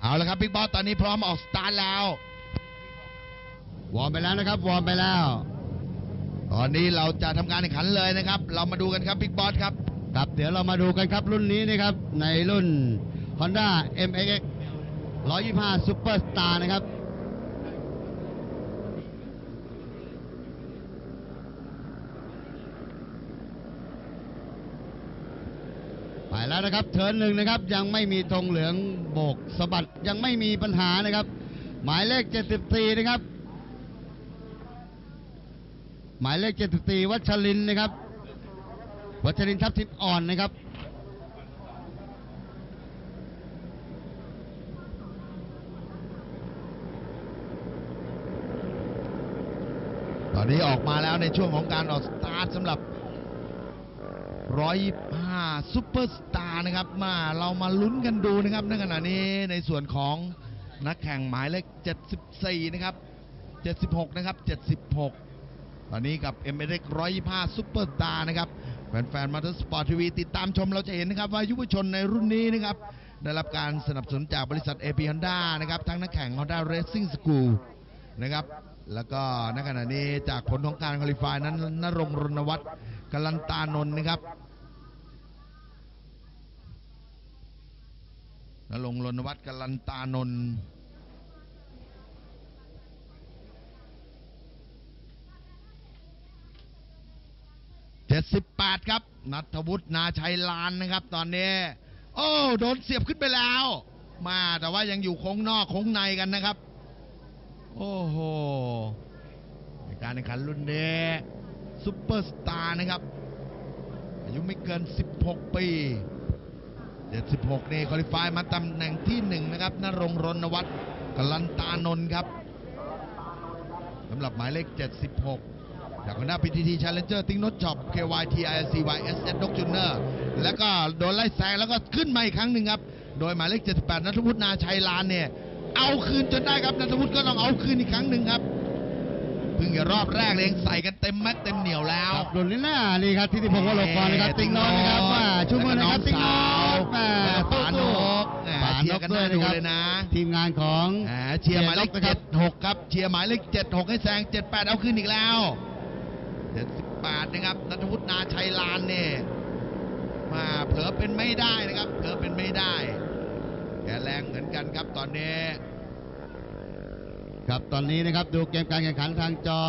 เอาละครับบิ๊กบอสตอนนี้พร้อมออกสตาร์ทแล้ว วอร์มไปแล้วนะครับ วอร์มไปแล้ว ตอนนี้เราจะทำการแข่งขันเลยนะครับ เรามาดูกันครับบิ๊กบอสครับ ครับเดี๋ยวเรามาดูกันครับรุ่นนี้นะครับในรุ่น Honda MX 125 Superstar นะครับ ไป แล้วนะครับเทิร์นหนึ่งนะครับยังไม่มีธงเหลืองโบกสะบัดยังไม่มีปัญหานะครับ หมายเลข 74 นะครับ หมายเลข 74 วัชรินนะครับ วัชรินทร์ทัพทิพย์อ่อนนะครับตอนนี้ออกมาแล้วในช่วงของการออกสตาร์ทสำหรับ 125ซูเปอร์สตาร์นะครับมาเรามาลุ้นกันดูนะครับในขณะนี้ในส่วนของนักแข่งหมายเลข 74 นะครับ 76 นะครับ 76 ตอนนี้กับ m อ x 125ซูเปอร์สตาร์นะครับ แฟนๆมาเตอร์สปอร์ตทีวีติดตามชมเราจะเห็นนะครับ ว่ายุวชนในรุ่นนี้นะครับ ได้รับการสนับสนุนจากบริษัท AP Honda นะครับ ทั้งนักแข่ง Honda Racing School นะครับ แล้วก็ในขณะนี้จากผลของการคุริฟายนั้นนรงรณวัฒน์กลันตานนท์นะครับ นรงค์รณวัฒน์กลันตานนท์เจ็ดสิบแปดครับนัทวุฒินาชัยลานนะครับ ตอนนี้ โอ้โดนเสียบขึ้นไปแล้ว มาแต่ว่ายังอยู่โค้งนอกโค้งในกันนะครับ โอ้โหในการแข่งขันรุ่นนี้ซุปเปอร์สตาร์นะครับ อายุไม่เกิน 16 ปี 76นี่คอลิฟายมาตำแหน่งที่หนึ่งนะครับนรงค์รณวัฒน์กลันตานนท์ครับสำหรับหมายเลข 76 จากคณะ PTT Challenger ติ้งนดช็อป KYT ICY SS Dog Junior แล้วก็โดนไล่แซงแล้วก็ขึ้นมาอีกครั้งหนึ่งครับ โดยหมายเลข 78นัทวุฒินาชัยลานเนี่ย เอาคืนจนได้ครับนัทวุฒิก็ต้องเอาคืนอีกครั้งหนึ่งครับเพิ่งจะรอบแรกเลยเองใส่กันเต็มแม็กเต็มเหนียวแล้วครับรุ่นนี้น่านี่ครับที่ที่พงศ์วโรกรนะครับ ติ๊งโนอนนะครับว่าชูมือนะครับติ๊งโนอน แหม่ปานกแหม่ปานเชียกร์กันด้วยน่าดูนะครับเลยนะ ทีมงานของแหมเชียร์หมายเลขนะคเจ็รับดหกครับ เชียร์หมายเลขเจ็ดหกให้แซงเจ็ดแปดเอาขึ้นอีกแล้วเจ็ดสิบแปดนะครับนัทวุฒินาชัยลานเนี่ยมาเผลอเป็นไม่ได้นะครับ เผลอเป็นไม่ได้ แกแรงเหมือนกันครับตอนนี้ ครับตอนนี้นะครับดูเกมการแข่งขันทางจอ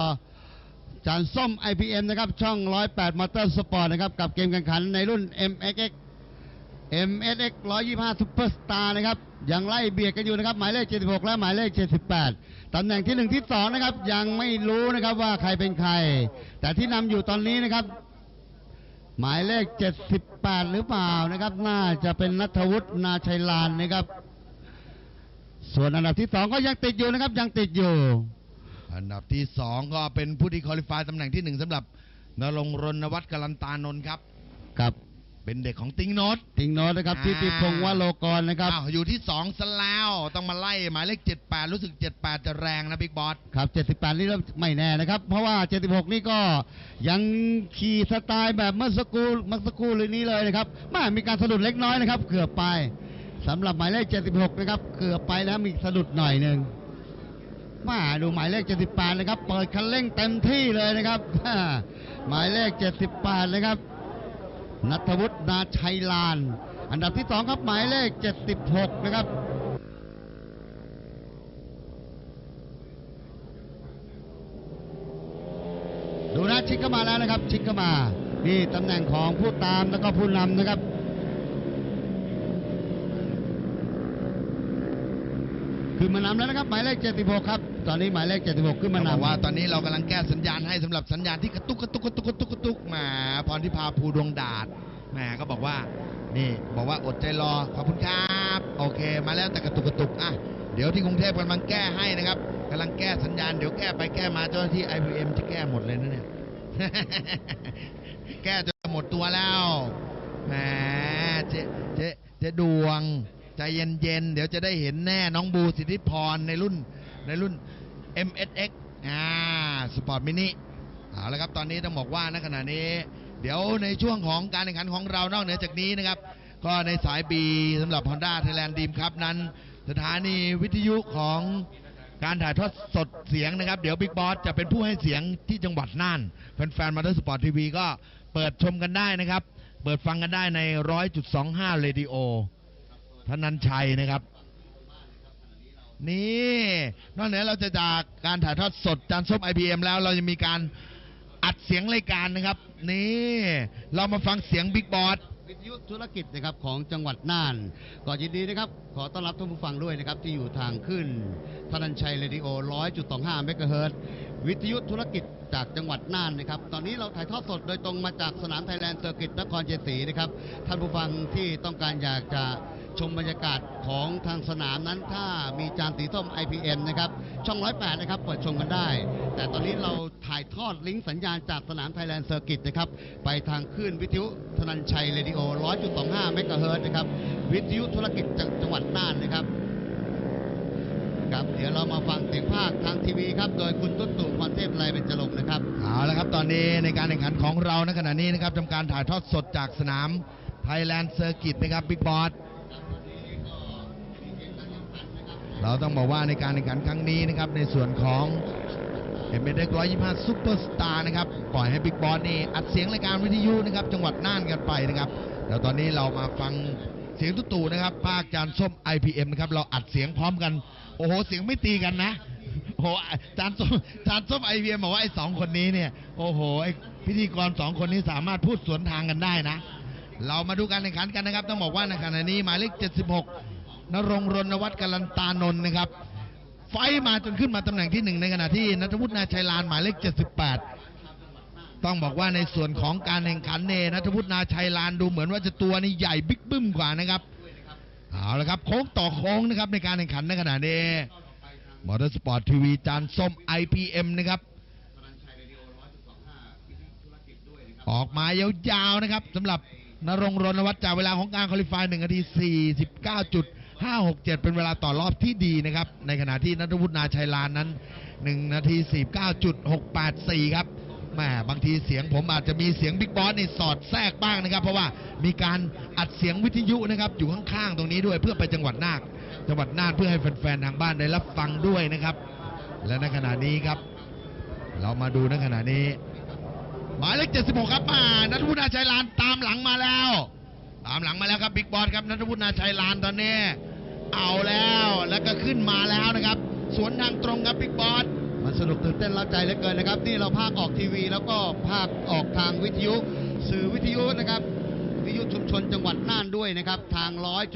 จานส้ม IPM นะครับ ช่อง 108 มอเตอร์สปอร์ตนะครับ กับเกมแข่งขันในรุ่น MXX MSX 125 Superstar นะครับ ยังไล่เบียดกันอยู่นะครับ หมายเลข 76 และหมายเลข 78 ตำแหน่งที่ 1 ที่ 2 นะครับ ยังไม่รู้นะครับว่าใครเป็นใคร แต่ที่นำอยู่ตอนนี้นะครับ หมายเลข 78 หรือเปล่านะครับ น่าจะเป็นนัทวุฒินาชัยลานนะครับ ส่วนอันดับที่ 2 ก็ยังติดอยู่นะครับ ยังติดอยู่ อันดับที่สองก็เป็นผู้ที่คอลิฟายตำแหน่งที่หนึ่งสำหรับนรงค์รณวัฒน์กลันตานนท์ครับ ครับ เป็นเด็กของติงโนต ติงโนตนะครับอ่า ทิติพงศ์วโลกรนะครับ อ้าวอยู่ที่สองซะแล้วต้องมาไล่หมายเลข78 รู้สึก 78 จะแรงนะบิ๊กบอส ครับ 78 นี่เริ่มไม่แน่นะครับ เพราะว่า 76 นี่ก็ยังขี่สไตล์แบบเมื่อสักครู่เมื่อสักครู่เลยนี้เลยนะครับแม่มีการสะดุดเล็กน้อยนะครับ เกือบไปสำหรับหมายเลข 76 นะครับ เกือบไปแล้วมีสะดุดหน่อยหนึ่งมาดูหมายเลข 78 นะครับ เปิดคันเร่งเต็มที่เลยนะครับ หมายเลข 78 นะครับ นัทวุฒินาชัยลาน อันดับที่สองครับหมายเลข 76 นะครับดูนะชิกเข้ามาแล้วนะครับ ชิกเข้ามานี่ตำแหน่งของผู้ตามแล้วก็ผู้นำนะครับ ขึ้นมานำแล้วนะครับหมายเลข76ครับตอนนี้หมายเลข76ขึ้นมานำว่าตอนนี้เรากำลังแก้สัญญาณให้สำหรับสัญญาณที่กระตุกกระตุกกระตุกกระตุกกระตุกแหมพรทิพาภูดวงดาษแหมก็บอกว่านี่บอกว่าอดใจรอขอบคุณครับโอเค มาแล้วแต่กระตุกกระตุกอะเดี๋ยวที่กรุงเทพกำลังแก้ให้นะครับกำลังแก้สัญญาณเดี๋ยวแก้ไปแก้มาเจ้าหน้าที่ IPM จะแก้หมดเลยนะเนี่ยแก้จนหมดตัวแล้วแหมเจ๊เจ๊เจ๊ดวง ใจเย็นๆ เดี๋ยวจะได้เห็นแน่น้องบูสิทธิพรในรุ่นในรุ่น MSX อ่าสปอร์ตมินิเอาละครับตอนนี้ต้องบอกว่าณขณะนี้ เดี๋ยวในช่วงของการแข่งขันของเรานอกเหนือจากนี้นะครับ ก็ในสาย B สำหรับ Honda Thailand Dream Cup นั้น สถานีวิทยุของการถ่ายทอดสดเสียงนะครับ เดี๋ยวบิ๊กบอสจะเป็นผู้ให้เสียงที่จังหวัดน่านแฟนๆมาเตอร์สปอร์ตทีวีก็เปิดชมกันได้นะครับ เปิดฟังกันได้ใน 100.25เรดิโอ ธนันชัยนะครับ นี่นอกเหนือเราจะจากการถ่ายทอดสดจานส้ม IBM แล้วเราจะมีการอัดเสียงรายการนะครับ นี่ เรามาฟังเสียงบิ๊กบอสวิทยุธุรกิจนะครับของจังหวัดน่านก็ยินดีนะครับ ขอต้อนรับท่านผู้ฟังด้วยนะครับ ที่อยู่ทางขึ้นธนันชัยเรดิโอ 100.25 เมกะเฮิรตซ์วิทยุธุรกิจจากจังหวัดน่านนะครับ ตอนนี้เราถ่ายทอดสดโดยตรงมาจากสนามไทยแลนด์เซอร์กิตนครเจศรีนะครับ ท่านผู้ฟังที่ต้องการอยากจะ ชมบรรยากาศของทางสนามนั้นถ้ามีจานสีส้ม IPM นะครับ ช่อง 108 นะครับ เปิดชมกันได้ แต่ตอนนี้เราถ่ายทอดลิงก์สัญญาณจากสนามไทยแลนด์เซอร์กิตนะครับ ไปทางคลื่นวิทยุธนันชัยเรดิโอ 100.25 เมกะเฮิรตซ์นะครับ วิทยุธุรกิจจากจังหวัดน่านนะครับครับเดี๋ยวเรามาฟังเสียงภาคทางทีวีครับ โดยคุณตุ๊ตู่พรเทพไรเป็นจลงนะครับ เอาละครับ ตอนนี้ในการแข่งขันของเราในขณะนี้นะครับทำการถ่ายทอดสดจากสนามไทยแลนด์เซอร์กิตนะครับบิ๊กบอส เราต้องบอกว่าในการแข่งขันครั้งนี้นะครับในส่วนของเอ็มเอ็กร้อยยี่ห้าซูเปอร์สตาร์นะครับปล่อยให้บิ๊กบอสนี่อัดเสียงรายการวิทยุนะครับจังหวัดน่านกันไปนะครับเดี๋ยวตอนนี้เรามาฟังเสียงตุ๊ตู่นะครับภาคจานส้ม IPM นะครับเราอัดเสียงพร้อมกัน โอ้โหเสียงไม่ตีกันนะโอ้โหจานส้มจานส้มไอพีเวียบอกว่าไอ้สองคนนี้เนี่ยโอ้โหไอพิธีกรสองคนนี้สามารถพูดสวนทางกันได้นะ เรามาดูการแข่งขันกันนะครับ ต้องบอกว่าในขณะนี้หมายเลข76 นรงรณวัฒน์กัลันตานนท์นะครับ ไฟมาจนขึ้นมาตำแหน่งที่หนึ่งในขณะที่นัทวุฒินาชัยลานหมายเลข 78 ต้องบอกว่าในส่วนของการแข่งขันเนนัทวุฒินาชัยลานดูเหมือนว่าจะตัวนี่ใหญ่บิ๊กบึ้มกว่านะครับเอาละครับโค้งต่อโค้งนะครับในการแข่งขันในขณะนี้มอเตอร์สปอร์ตทีวีจานส้ม IPM นะครับออกมายาวๆนะครับสำหรับนรงรณวัฒน์จากเวลาของการคอลิฟาย1นาที 5 6 7 เป็นเวลาต่อรอบที่ดีนะครับ ในขณะที่นัทวุฒินาชัยลานนั้น 1 นาที 49.684 ครับแหมบางทีเสียงผมอาจจะมีเสียงบิ๊กบอสนี่สอดแทรกบ้างนะครับ เพราะว่ามีการอัดเสียงวิทยุนะครับอยู่ข้างๆตรงนี้ด้วยเพื่อไปจังหวัดนาคจังหวัดน่านเพื่อให้แฟนๆทางบ้านได้รับฟังด้วยนะครับ และในขณะนี้ครับ เรามาดูในขณะนี้ หมายเลข76 ครับมานัทวุฒินาชัยลานตามหลังมาแล้ว ตามหลังมาแล้วครับบิ๊กบอสครับนัทวุฒินาชัยลานตอนนี้ เอาแล้วแล้วก็ขึ้นมาแล้วนะครับ สวนทางตรงครับบิ๊กบอสมันสนุกตื่นเต้นเร้าใจเหลือเกินนะครับ นี่เราภาคออกทีวี แล้วก็ภาคออกทางวิทยุ สื่อวิทยุนะครับวิทยุชุมชนจังหวัดน่านด้วยนะครับ ทาง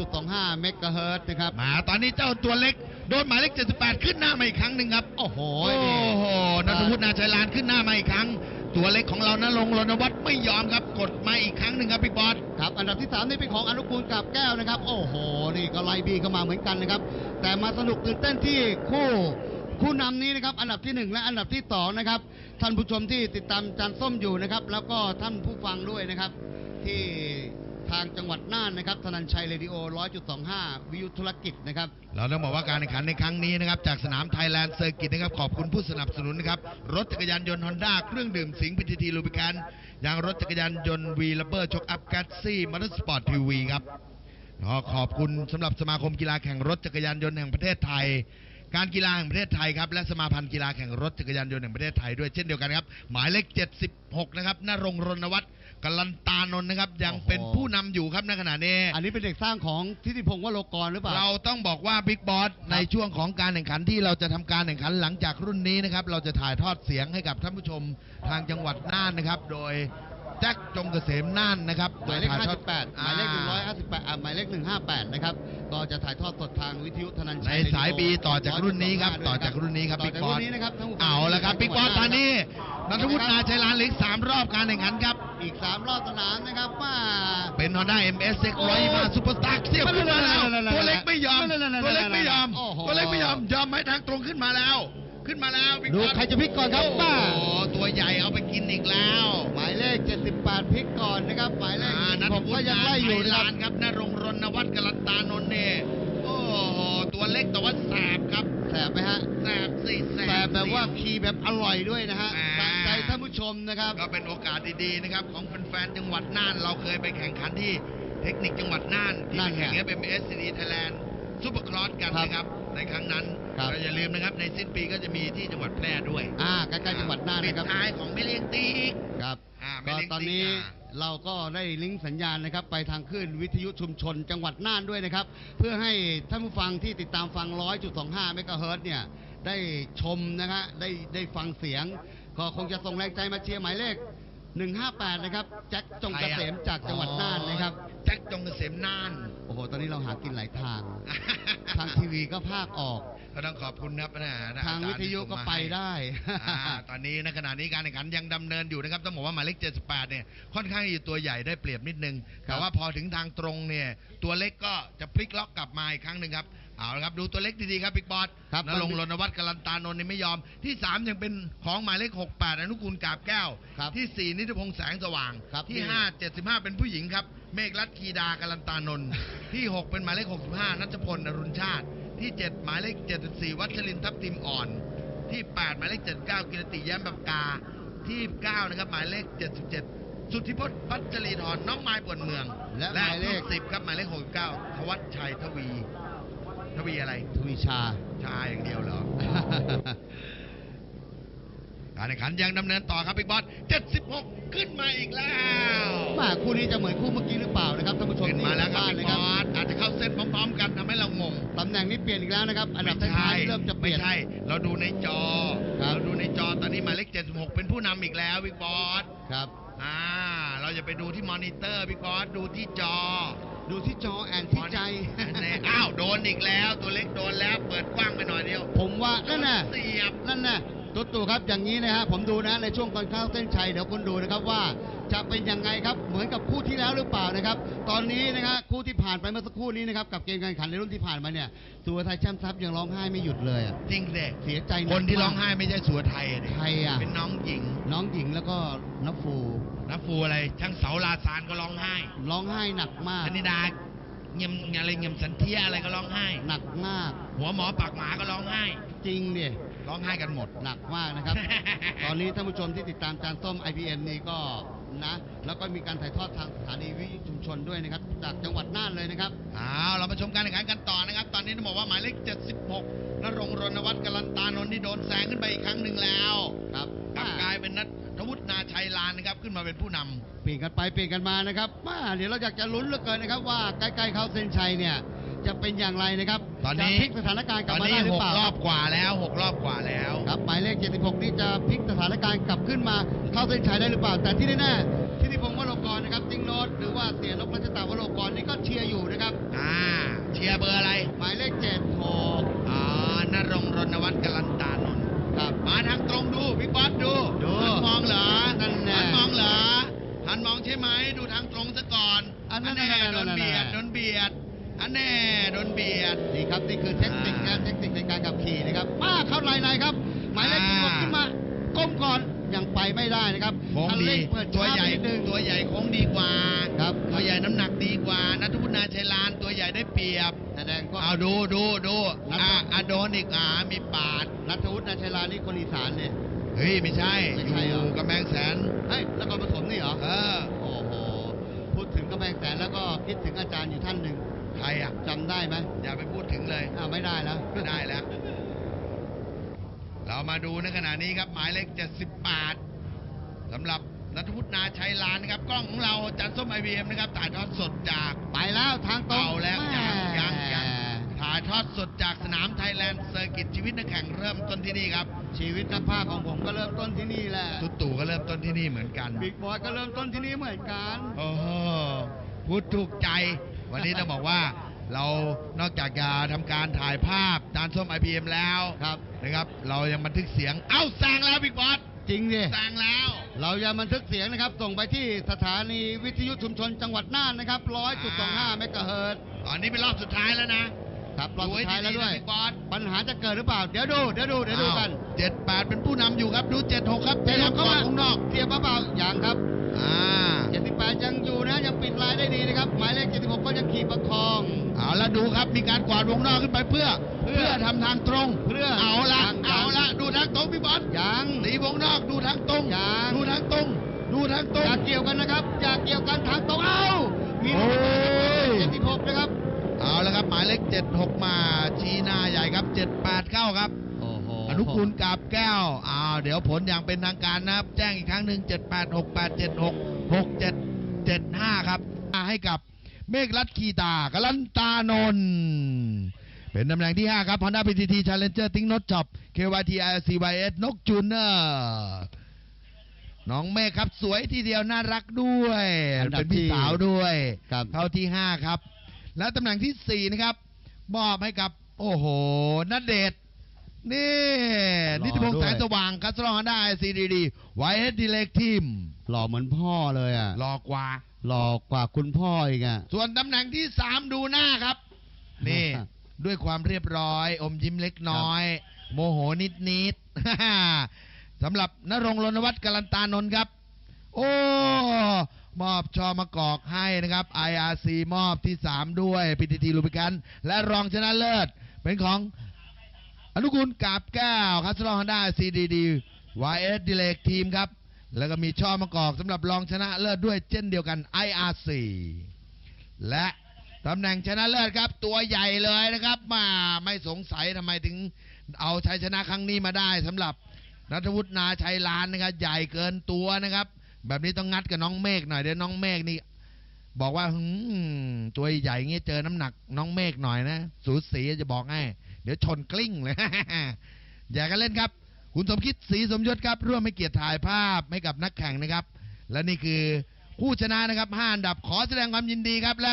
100.25 เมกะเฮิรตซ์นะครับ มาตอนนี้เจ้าตัวเล็ก โดนหมายเลข 78 ขึ้นหน้ามาอีกครั้งหนึ่งครับ โอ้โห โอ้โหนัทวุฒินาชัยลานขึ้นหน้ามาอีกครั้ง ตัวเล็กของเรานะลงค์รณวัฒน์ไม่ยอมครับ กดมาอีกครั้งหนึ่งครับพี่บอสครับ อันดับที่3นี่เป็นของอนุกูลกับแก้วนะครับ โอ้โห นี่ก็ไล่บีเข้ามาเหมือนกันนะครับ แต่มาสนุกตื่นเต้นที่คู่คู่นำนี้นะครับ อันดับที่ 1 และอันดับที่2นะครับท่านผู้ชมที่ติดตามจันส้มอยู่นะครับ แล้วก็ท่านผู้ฟังด้วยนะครับ ที่ ทางจังหวัดน่านนะครับธนันชัยเรดิโอ 100.25 วิทยุธุรกิจนะครับ เราต้องบอกว่าการแข่งขันในครั้งนี้นะครับ จากสนามไทยแลนด์เซอร์กิตนะครับ ขอบคุณผู้สนับสนุนนะครับ รถจักรยานยนต์ฮอนด้าเครื่องดื่มสิงห์พีทีทีลูบิกันยางรถจักรยานยนต์วีลเบอร์ชกอัพกัตซี่มอเตอร์สปอร์ตทีวีครับขอขอบคุณสำหรับสมาคมกีฬาแข่งรถจักรยานยนต์แห่งประเทศไทย การกีฬาแห่งประเทศไทยครับและสมาพันธ์กีฬาแข่งรถจักรยานยนต์แห่งประเทศไทยด้วยเช่นเดียวกันครับ หมายเลข 76 นะครับนรงค์รณวัฒน์กัลันตานนท์นะครับ ยังเป็นผู้นำอยู่ครับในขณะนี้อันนี้เป็นเด็กสร้างของทิติพงศ์วโรกรหรือเปล่า เราต้องบอกว่าบิ๊กบอสในช่วงของการแข่งขันที่เราจะทำการแข่งขันหลังจากรุ่นนี้นะครับ เราจะถ่ายทอดเสียงให้กับท่านผู้ชมทางจังหวัดน่านนะครับ โดยแจ็คจงเกษมน่านนะครับหมายเลขโดถ่ทอด58หมายเลข158อ่าหมายเลข158นะครับก็จะถ่ายทอดสดทางวิทยุธนันชัในยสายบีต่อจากรุ่นนี้ครับต่อจากรุ่นนี้ครับต่อบิ๊กจากบอรุ่สนนี้นะครับทั้งหมดเอาละครับบิ๊กบอสตอนนี้นัทวุฒินาชัยลานเหลืออกสามรอบการแข่งขันครับ อีก3รอบสนามนะครับว่าเป็น Honda MS 1 1 5ซุปเปอร์สตาร์เสียบขึ้นมาแล้วตัวเล็กไม่ยอมตัวเล็กไม่ยอมตัวเล็กไม่ยอมยอมไหมทางตรงขึ้นมาแล้ว ขึ้นมาแล้วบิ๊กดูบอสใครจะพลิกก่อนครับโอ้ป้าโหตัวใหญ่เอาไปกินอีกแล้วหมายเล ข 78พลิกก่อนนะครับหมายเลขอ่านัทผมวุก็ฒิยังนาไล่อยู่ชัยนะคลารับนครับนรงค์รณวัฒน์กลันตานนท์เนี่ยโอ้โหตัวเล็กแต่ว่าแสบครับแสบไหมฮะแสบสิแสบแต่แบบว่าสิขี่แบบอร่อยด้วยนะฮะอ่าสะใจท่านผู้ชมนะครับ ก็เป็นโอกาสดีๆนะครับ ของแฟนๆจังหวัดน่านเราเคยไปแข่งขันที่เทคนิคจังหวัดน่านที่นั่ไปนไงแข่ง FMS CD Thailand ซุปเปอร์ครอสกันครับนะครับในครั้งนั้นครับเราอย่าลืมนะครับในสิ้นปีก็จะมีที่จังหวัดแพร่ด้วยอ่าใกล้ๆจังหวัดน่านปิดนะครับท้ายของไม่เลี้ยงตีกครับอ่าไม่ ก็เล็กตอนนี้ติ๊กอะเราก็ได้ลิงก์สัญญาณนะครับ ไปทางคลื่นวิทยุชุมชนจังหวัดน่านด้วยนะครับ เพื่อให้ท่านผู้ฟังที่ติดตามฟัง 100.25 เมกะเฮิรตซ์เนี่ย ได้ชมนะฮะได้ได้ฟังเสียง ก็คงจะส่งแรงใจมาเชียร์หมายเลข 158 นะครับ แจ็คจงเกษมจากจังหวัด มน่าน โอ้โห ตอนนี้เราหากินหลายทาง ทางทีวีก็ภาคออก ก็ต้องขอบคุณครับนะนะทางอจรวิทยุก็ไปได้อ่าตอนนี้ในขณะนี้การแข่งขันยังดำเนินอยู่นะครับ ต้องบอกว่าหมายเลข78เนี่ย ค่อนข้างอยู่ตัวใหญ่ได้เปรียบนิดนึงครับแต่ว่าพอถึงทางตรงเนี่ย ตัวเล็กก็จะพลิกล็อกกลับมาอีกครั้งหนึ่งครับ เอาละครับดูตัวเล็กดีๆครับบิ๊กบอสครับนรงค์รณวัฒน์กลันตานนท์นี่ไม่ยอม ที่ 3 ยังเป็นของหมายเลข 68 อนุกูลกาบแก้ว ครับที่ 4 นิติพงษ์แสงสว่าง ครับที่ นี่ 5 75 เป็นผู้หญิงครับ เมฆรัตน์คีดากลันตานนท์ ที่ 6 เป็นหมายเลข 65 นัชพลอรุณชาติ ที่ 7 หมายเลข 74 วัชรินทร์ทัพทิมอ่อน ที่ 8 หมายเลข 79 กิรติแย้มบำกา ที่ 9 นะครับหมายเลข 77 สุทธิพจน์พัชรีธรน้องไม้ปวนเมืองและหมายเลข ที่10 ครับหมายเลข 69ทวัชชัยทวี ทวีอะไร ทวีชา ชายอย่างเดียวเหรอ การแข่งขันยังดำเนินต่อครับบิ๊กบอส76 ขึ้นมาอีกแล้วมาคู่นี้จะเหมือนคู่เมื่อกี้หรือเปล่านะครับท่านผู้ชมขึ้นมาแล้วครับที่บิ๊อกยู่บบ้านอสอาจจะเข้าเส้นพร้อม ๆ กันทำให้เรางงตำแหน่งนี้เปลี่ยนอีกแล้วนะครับ อันดับไม่ท้าใช่ยๆเริ่มจะเปลี่ยนไม่ใช่ เราดูในจอครับเราดูในจอตอนนี้หมายเลข76 เป็นผู้นำอีกแล้วบิ๊กบอสครับอ่าเราจะไปดูที่มอนิเตอร์บิ๊กบอสดูที่จอ ดูที่จอแอนที่ใจแน่อ้าว โดนอีกแล้ว ตัวเล็กโดนแล้ว เปิดกว้างไปหน่อยเดียว ผมว่า นั่นน่ะเสียบ นั่นน่ะ ตุ๊ตู่ครับอย่างนี้นะฮะผมดูนะในช่วงก่อนเข้าเส้นชัยเดี๋ยวคุณดูนะครับว่าจะเป็นยังไงครับเหมือนกับคู่ที่แล้วหรือเปล่านะครับ ตอนนี้นะฮะคู่ที่ผ่านไปเมื่อสักครู่นี้นะครับกับเกมการแข่งขันในรุ่นที่ผ่านมาเนี่ยสุวไทยแชมป์ทรัพย์ยังร้องไห้ไม่หยุดเลยอะจริงเด็เสียใจหกคนที่มากร้องไห้ไม่ใช่สัวไทยอะดิใครอะเป็นน้องหญิง น้องหญิงแล้วก็น้าฟูนะฟูอะไรช่างเสาลาซานก็ร้องไห้ ร้องไห้หนักมากธนิดาเงียมอะไรเงียมสันเทียอะไรก็ร้องไห้ หนักมาก หัวหมอปากหมาก็ร้องไห้ จริงดิ ร้องไห้กันหมดหนักมากนะครับ ตอนนี้ท่านผู้ชมที่ติดตามจานส้ม IPN นี่ก็นะ แล้วก็มีการถ่ายทอดทางสถานีวิทยุชุมชนด้วยนะครับ จากจังหวัดน่านเลยนะครับเอาเรามาชมการแข่งขันกันต่อนะครับ ตอนนี้ต้องบอกว่าหมายเลข 76นรงค์รณวัฒน์กลันตานนท์ที่โดนแซงขึ้นไปอีกครั้งหนึ่งแล้วครับกลับกลายเป็นนัทวุฒินาชัยลานนะครับขึ้นมาเป็นผู้นำเปลี่ยนกันไปเปลี่ยนกันมานะครับมาเดี๋ยวเราอยากจะลุ้นเหลือเกินนะครับว่าใกล้ๆเข้าเส้นชัยเนี่ย จะเป็นอย่างไรนะครับตอนนี้จะพลิกสถานการณ์กตลับอนมานี้ได้หรืหอกเปล่ารอครับกว่าแล้วหกรอบกว่าแล้วครับหมายเลข 76 นี่จะพลิกสถานการณ์กลับขึ้นมาเข้าเส้นชัยได้หรือเปล่า แต่ที่แน่ๆที่นิพงศ์วโรกรนะครับติ้งโนตหรือว่าเสียนกรัชตาวโรกรนี่ก็เชียร์อยู่นะครับอ่าเชียร์เบอร์อะไร หมายเลข 76อ๋อนรงค์รณวัฒน์กลันตานนท์ครับมาทางตรงดูพี่บอสดูดูหันมองเหรอนั่นแน่หันมองเหรอหันมองใช่ไหมดูทางตรงซะก่อนอันนั้นแน่นั่นโดนนั่นเบียดนั่นโดนเบียด อันแน่โดนเบียดนี่ครับนี่คือเทคนิคนะอ่าเทคนิคในการขับขี่นะครับมาเข้าไลน์ในครับ หมายเลขอ่าที่หกขึ้นมาก้มก่อนยังไปไม่ได้นะครับโค้งคันดีเร่งเปิดตัวช้าใหญ่ไปนิดนึงตัวใหญ่โค้งดีกว่าครับตัวใหญ่น้ำหนักดีกว่านัทวุฒินาชัยลานตัวใหญ่ได้เปรียบแสดงก็เอาดูดูดูนัทอ่าอะโดนอีกอ่ามีปาดนัทวุฒินาชัยลานี่คนอีสานเนี่ยเฮ้ยไม่ใช่ไม่อใช่เหรอยู่กำแพงแสนเฮ้ยนครปฐมนี่เหรอเออโอ้โหพูดถึงกำแพงแสนแล้วก็คิดถึงอาจารย์อยู่ท่านหนึ่งใค รอะจำได้ไหมอย่าไปพูดถึงเลยอ้าวไม่ได้แล้วไม่ได้แล้ว เรามาดูในขณะนี้ครับ หมายเลข78สำหรับนัทวุฒินาชัยลานนะครับ กล้องของเราจันส้มไอบีเอ็มนะครับถ่ายทอดสดจากไปแล้วทางตรงเอาแล้วม่ยังยังยังถ่ายทอดสดจากสนามไทยแลนด์เซอร์กิตชีวิตนักแข่งเริ่มต้นที่นี่ครับชีวิตนักพากย์ของผมก็เริ่มต้นที่นี่แหละตุ๊ตู่ก็เริ่มต้นที่นี่เหมือนกันบิ๊กบอยก็เริ่มต้นที่นี่เหมือนกันโอ้โหพูดถูกใจ วันนี้ต้องบอกว่าเรานอกจากจะทำการถ่ายภาพจานส้ม IPM แล้วครับนะครับ เรายังบันทึกเสียง เอ้าแซงแล้วบิ๊กบอสจริงดิ แซงแล้ว เราจะบันทึกเสียงนะครับ ส่งไปที่สถานีวิทยุชุมชนจังหวัดน่านนะครับ 100.25 เมกะเฮิรตซ์ตอนนี้เป็นรอบสุดท้ายแล้วนะครับรอบสุดท้ายแล้วด้วย ดูให้ๆนะบิ๊กบอสปัญหาจะเกิดหรือเปล่า เดี๋ยวดู เดี๋ยวดู เดี๋ยวดูกัน เจ็ดแปดเป็นผู้นำอยู่ครับ ดูเจ็ดหกครับเจ็ดหกเข้าเข้ามามาข้างนอก เที มีการกวาดวงนอกขึ้นไปเพื่อ เพื่อทำทางตรง เพื่อเอาละทางเอาละดูทางตรงพี่บอสยังตีวงนอกดูทางตรงยังดูทางตรง ดูทางตรองย่าเกี่ยวกันนะครับอย่าเกี่ยวกันทางตรงเอ้ามีโอ้ย76นะครับ เอาละครับหมายเลข76มาชีหน้าใหญ่ครับ78เข้าครับโอ้โหอนุกูลกาบแก้วอ้าวเดี๋ยวผลอย่างเป็นทางการนะครับ แจ้งอีกครั้งหนึ่ง78 68 76 67 75ครับให้กับ เมฆรัตขีตากลันตานนท์เป็นตำแหน่งที่ 5 ครับ Honda PCT Challenger ติ้งนดช็อป KYT ICYS นกจูเนอร์น้องเมฆครับสวยทีเดียวน่ารักด้วยอันดับเป็นพี่ที่สาวด้วยครับเข้าที่ 5 ครับ และตำแหน่งที่ 4 นะครับมอบให้กับ โอ้โหนัดเดชน์นี่หล่อนิติพงษ์ด้วยแสงสว่างคัสรองได้ซีดีดีไวเอสดีเล็กทีม หล่อเหมือนพ่อเลยอะรอกว่า หล่อกว่าคุณพ่ออีกอะ ส่วนตำแหน่งที่3ดูหน้าครับ นี่ ด้วยความเรียบร้อย อมยิ้มเล็กน้อย โมโหนิดนิดๆสำหรับนรงค์รณวัฒน์กัลันตานนท์ครับ โอ้มอบชอมากอกให้นะครับ IRC มอบที่ 3 ด้วย PTT ลูบิกัน และรองชนะเลิศ เป็นของอนุกูลกาบแก้วคัสรองฮันด้า CDD YS ดีเลกทีมครับ แล้วก็มีช่อมากอกสำหรับรองชนะเลิศด้วยเช่นเดียวกัน IRC และตำแหน่งชนะเลิศครับ ตัวใหญ่เลยนะครับมาไม่สงสัยทำไมถึงเอาชัยชนะครั้งนี้มาได้สำหรับนัทวุฒินาชัยลานนะครับ ใหญ่เกินตัวนะครับ แบบนี้ต้องงัดกับน้องเมฆหน่อยเดี๋ยวน้องเมฆนี่บอกว่าหืมตัวใหญ่เงี้ยเจอน้ำหนักน้องเมฆหน่อยนะ สูสีจะบอกให้ เดี๋ยวชนกลิ้งเลย อย่ากันเล่นครับ คุณสมคิดศรีสมยศครับร่วมให้เกียรติถ่ายภาพให้กับนักแข่งนะครับ และนี่คือผู้ชนะนะครับห้าอันดับขอแสดงความยินดีครับและ